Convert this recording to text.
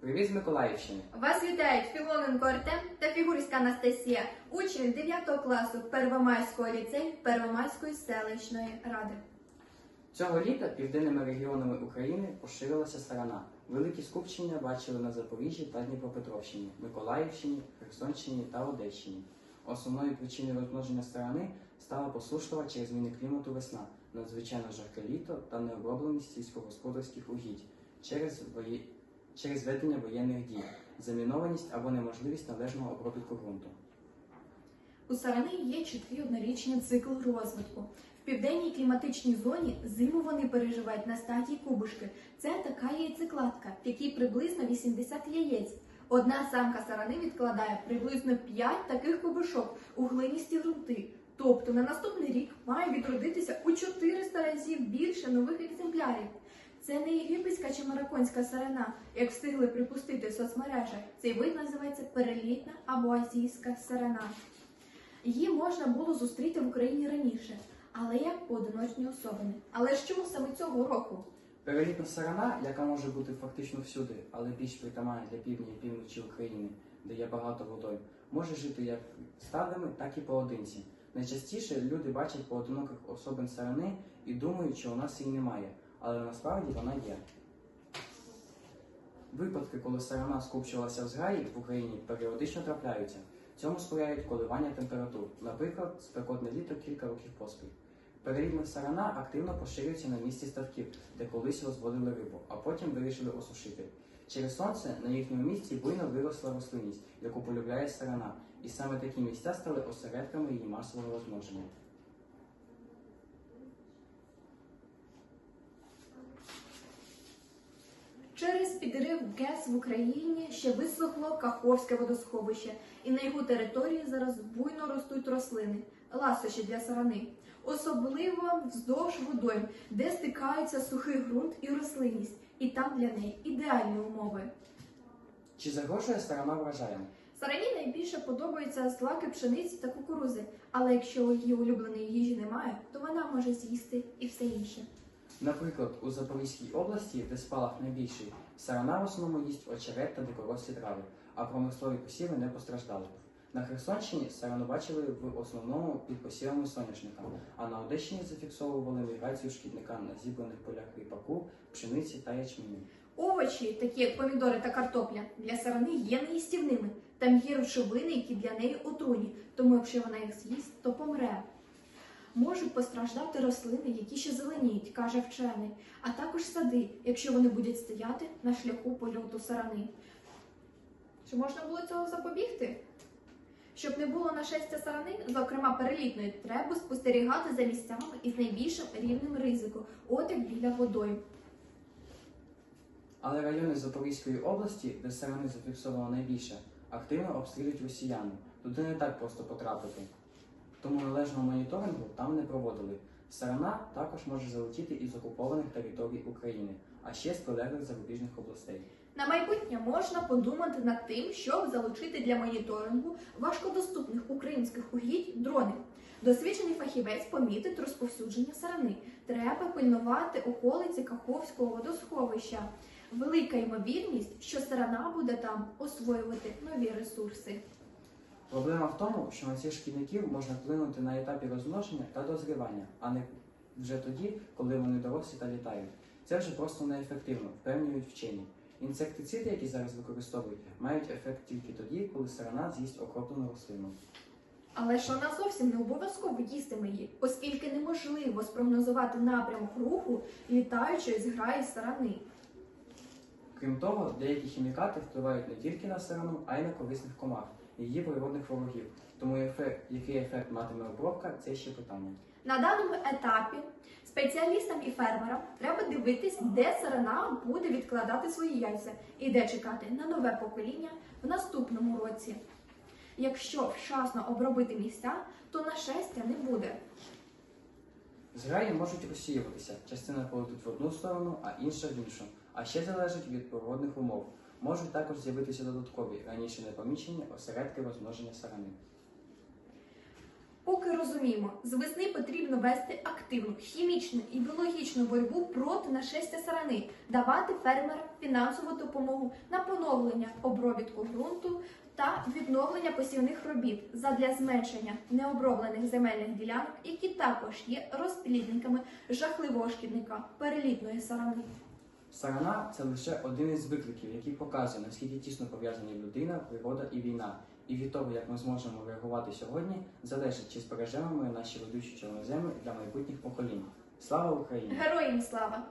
Привіт з Миколаївщини! Вас вітають Філоненко Артем та Фігурська Анастасія, учні 9 класу Первомайського ліцею Первомайської селищної ради. Цього літа південними регіонами України поширилася сарана. Великі скупчення бачили на Запоріжжі та Дніпропетровщині, Миколаївщині, Херсонщині та Одещині. Основною причиною розмноження сарани стала посушлива через зміни клімату весна, надзвичайно жарке літо та необробленість сільськогосподарських угідь через, вої... через ведення воєнних дій, замінованість або неможливість належного обробітку ґрунту. У сарани є чіткий однорічний цикл розвитку. В південній кліматичній зоні зиму вони переживають на стадії кубушки. Це така яйцекладка, в якій приблизно 80 яєць. Одна самка сарани відкладає приблизно 5 таких кубушок у глиністі ґрунти. Тобто на наступний рік має відродитися у 400 разів більше нових екземплярів. Це не єгипетська чи марокканська сарана, як встигли припустити в соцмережах. Цей вид називається перелітна або азійська сарана. Її можна було зустріти в Україні раніше, але як поодиночні особини. Але ж чому саме цього року? Перелітна сарана, яка може бути фактично всюди, але більш притаманна для півдня і півночі України, де є багато водою, може жити як стадами, так і поодинці. Найчастіше люди бачать поодиноких особин сарани і думають, що у нас її немає, але насправді вона є. Випадки, коли сарана скупчувалася в зграї в Україні, періодично трапляються. Цьому сприяють коливання температур, наприклад, спекотне літо кілька років поспіль. Перелітна сарана активно поширюється на місці ставків, де колись розводили рибу, а потім вирішили осушити. Через сонце на їхньому місці буйно виросла рослинність, яку полюбляє сарана, і саме такі місця стали осередками її масового розмноження. Через підрив ГЕС в Україні ще висохло Каховське водосховище, і на його території зараз буйно ростуть рослини, ласощі для сарани. Особливо вздовж водойм, де стикаються сухий ґрунт і рослинність, і там для неї ідеальні умови. Чи загрожує сарана врожаєм? Сарані найбільше подобаються злаки пшениці та кукурузи, але якщо її улюбленої їжі немає, то вона може з'їсти і все інше. Наприклад, у Запорізькій області, де спалах найбільший, сарана в основному їсть очерет та дикорослі трави, а промислові посіви не постраждали. На Херсонщині сарану бачили в основному під посівами соняшника, а на Одещині зафіксовували міграцію шкідника на зібраних полях ріпаку, пшениці та ячменю. Овочі, такі як помідори та картопля, для сарани є неїстівними. Там є речовини, які для неї отруйні, тому якщо вона їх з'їсть, то помре. Можуть постраждати рослини, які ще зеленіють, каже вчений, а також сади, якщо вони будуть стояти на шляху польоту сарани. Чи можна було цього запобігти? Щоб не було нашестя сарани, зокрема перелітної, треба спостерігати за місцями із найбільшим рівнем ризику, от біля водою. Але райони Запорізької області, де сарани зафіксовано найбільше, активно обстрілюють росіяни. Туди не так просто потрапити. Тому належного моніторингу там не проводили. Сарана також може залетіти із окупованих територій України, а ще з прилеглих зарубіжних областей. На майбутнє можна подумати над тим, щоб залучити для моніторингу важкодоступних українських угідь дрони. Досвідчений фахівець помітить розповсюдження сарани. Треба пильнувати околиці Каховського водосховища. Велика ймовірність, що сарана буде там освоювати нові ресурси. Проблема в тому, що на цих шкідників можна вплинути на етапі розмноження та дозрівання, а не вже тоді, коли вони дорослі та літають. Це вже просто неефективно, впевнюють вчені. Інсектициди, які зараз використовують, мають ефект тільки тоді, коли сарана з'їсть окроплену рослину. Але ж вона зовсім не обов'язково їстиме її, оскільки неможливо спрогнозувати напрямок руху літаючої зграї сарани. Крім того, деякі хімікати впливають не тільки на сарану, а й на корисних комах, її природних ворогів. Тому ефект, який ефект матиме обробка, це ще питання. На даному етапі спеціалістам і фермерам треба дивитись, де сарана буде відкладати свої яйця і де чекати на нове покоління в наступному році. Якщо вчасно обробити місця, то нашестя не буде. Зграї можуть розсіюватися, частина полетить в одну сторону, а інша в іншу. А ще залежить від погодних умов. Можуть також з'явитися додаткові, раніше не помічені осередки розмноження сарани. Поки розуміємо, з весни потрібно вести активну хімічну і біологічну боротьбу проти нашестя сарани, давати фермерам фінансову допомогу на поновлення обробітку ґрунту та відновлення посівних робіт задля зменшення необроблених земельних ділянок, які також є розплідниками жахливого шкідника перелітної сарани. Сарана це лише один із викликів, який показує, наскільки тісно пов'язані людина, природа і війна. І від того, як ми зможемо реагувати сьогодні, залежить, чи збережемо ми наші ведучі чорноземи для майбутніх поколінь. Слава Україні! Героям слава!